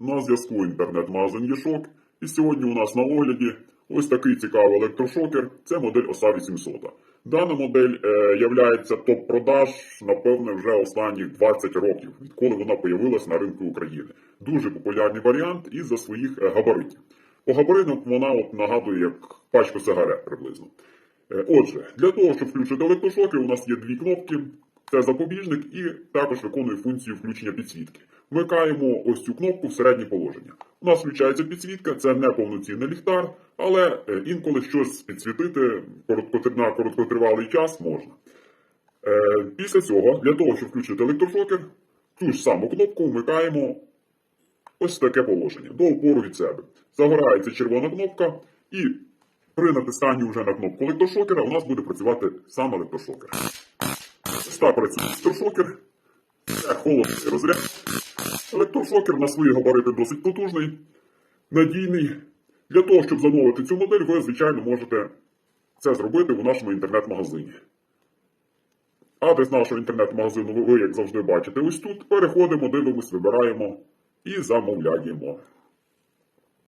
На зв'язку інтернет-магазин Єшок. І сьогодні у нас на огляді ось такий цікавий електрошокер. Це модель ОСА 800. Дана модель е, являється топ-продаж, напевне, вже останніх 20 років, відколи вона появилась на ринку України. Дуже популярний варіант із-за своїх е, габаритів. По габаритам вона от нагадує як пачку сигарет приблизно. Е, Отже, для того, щоб включити електрошокер, у нас є дві кнопки. Це запобіжник і також виконує функцію включення підсвітки. Вмикаємо ось цю кнопку в середнє положення. У нас включається підсвітка, це не повноцінний ліхтар, але е, інколи щось підсвітити на короткотривалий час можна. Е, Після цього, для того, щоб включити електрошокер, цю ж саму кнопку вмикаємо ось таке положення до опору від себе. Загорається червона кнопка, і при натисканні вже на кнопку електрошокера у нас буде працювати сам електрошокер. Так працює електрошокер. Це холодний розряд. Електрошокер на свої габарити досить потужний, надійний. Для того, щоб замовити цю модель, ви, звичайно, можете це зробити у нашому інтернет-магазині. Адрес нашого інтернет-магазину ви, як завжди, бачите ось тут. Переходимо, дивимось, вибираємо і замовляємо.